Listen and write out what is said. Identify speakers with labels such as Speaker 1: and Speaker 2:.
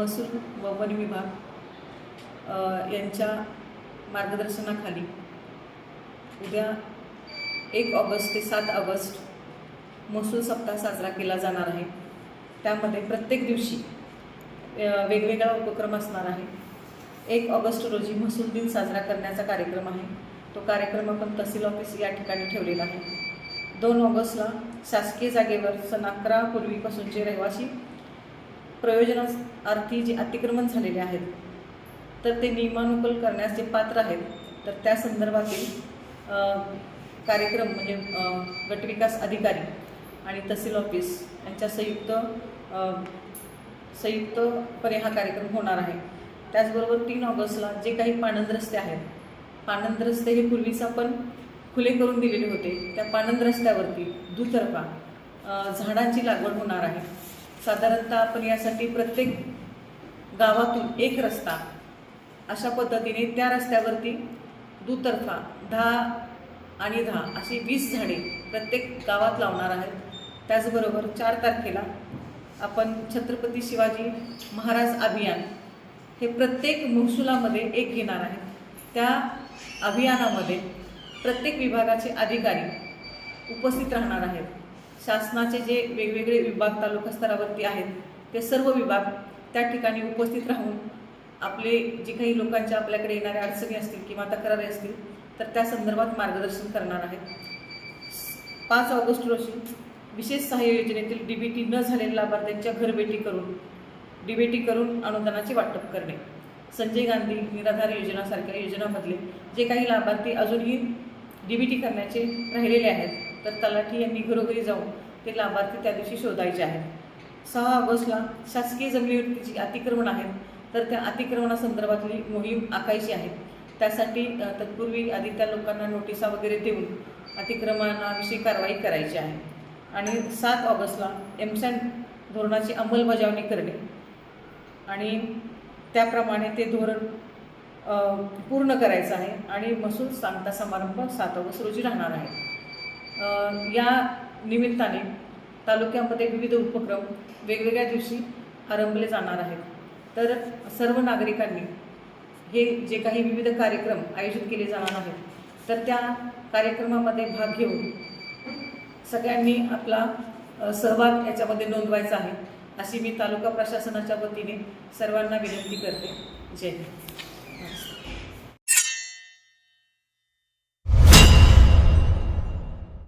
Speaker 1: व वन विभाग यांच्या मार्गदर्शनाखाली उद्या एक ऑगस्ट ते सात ऑगस्ट महसूल सप्ताह साजरा केला जाणार आहे. त्यामध्ये प्रत्येक दिवशी वेगवेगळा उपक्रम असणार आहे. एक ऑगस्ट रोजी महसूल दिन साजरा करण्याचा कार्यक्रम आहे. तो कार्यक्रम आपण तहसील ऑफिस या ठिकाणी ठेवलेला आहे. दोन ऑगस्टला शासकीय जागेवर सन अकरापूर्वीपासूनचे रहिवासी प्रयोजनार्थी जे अतिक्रमण झालेले आहेत तर ते नियमानुकूल करण्यास जे पात्र आहेत तर त्या संदर्भातील कार्यक्रम म्हणजे गटविकास अधिकारी आणि तहसील ऑफिस यांच्या संयुक्त संयुक्तपणे हा कार्यक्रम होणार आहे. त्याचबरोबर तीन ऑगस्टला जे काही पाणंद रस्ते आहेत पाणंद रस्ते हे पूर्वीच आपण खुले करून दिलेले होते. त्या पाणंद रस्त्यावरती दुतर्फा झाडांची लागवड होणार आहे. साधारणतः आपण यासाठी प्रत्येक गावातून एक रस्ता अशा पद्धतीने त्या रस्त्यावरती दुतर्फा दहा आणि दहा अशी वीस झाडे प्रत्येक गावात लावणार आहेत. त्याचबरोबर चार तारखेला आपण छत्रपती शिवाजी महाराज अभियान हे प्रत्येक महसुलामध्ये एक घेणार आहे. त्या अभियानामध्ये प्रत्येक विभागाचे अधिकारी उपस्थित राहणार आहेत. शासनाचे जे वेगवेगळे विभाग तालुका स्तरावरती आहेत ते सर्व विभाग त्या ठिकाणी उपस्थित राहून आपले जे काही लोकांच्या आपल्याकडे येणाऱ्या अडचणी असतील किंवा तक्रारी असतील तर त्या संदर्भात मार्गदर्शन करणार आहेत पाच ऑगस्ट रोजी विशेष सहाय्य योजनेतील डी बी टी न झालेल्या लाभार्थ्यांच्या घरभेटी करून डी बी टी करून अनुदानाचे वाटप करणे. संजय गांधी निराधार योजनासारख्या योजनामधले जे काही लाभार्थी अजूनही डी वी टी करण्याचे राहिलेले आहेत तर तलाठी यांनी घरोघरी जाऊन ते लाभार्थी त्या दिवशी शोधायचे आहेत. सहा ऑगस्टला शासकीय जमिनीवरती जी अतिक्रमण आहेत तर त्या अतिक्रमणासंदर्भातली मोहीम आखायची आहे. त्यासाठी तत्पूर्वी आधी त्या लोकांना नोटिसा वगैरे देऊन अतिक्रमणाविषयी कारवाई करायची आहे. आणि सात ऑगस्टला एमसॅन धोरणाची अंमलबजावणी करणे. आणि त्याप्रमाणे ते धोरण पूर्ण करायचं आहे. आणि महसूल सांगता समारंभ सात ऑगस्ट रोजी राहणार आहे. या निमित्ताने तालुक्यामध्ये विविध उपक्रम वेगवेगळ्या दिवशी आरंभले जाणार आहेत. तर सर्व नागरिकांनी हे जे काही विविध कार्यक्रम आयोजित केले जाणार आहेत तर त्या कार्यक्रमामध्ये भाग घेऊन सगळ्यांनी आपला सहभाग याच्यामध्ये नोंदवायचा आहे अशी मी तालुका प्रशासनाच्या वतीने सर्वांना विनंती करते. जय हिंद.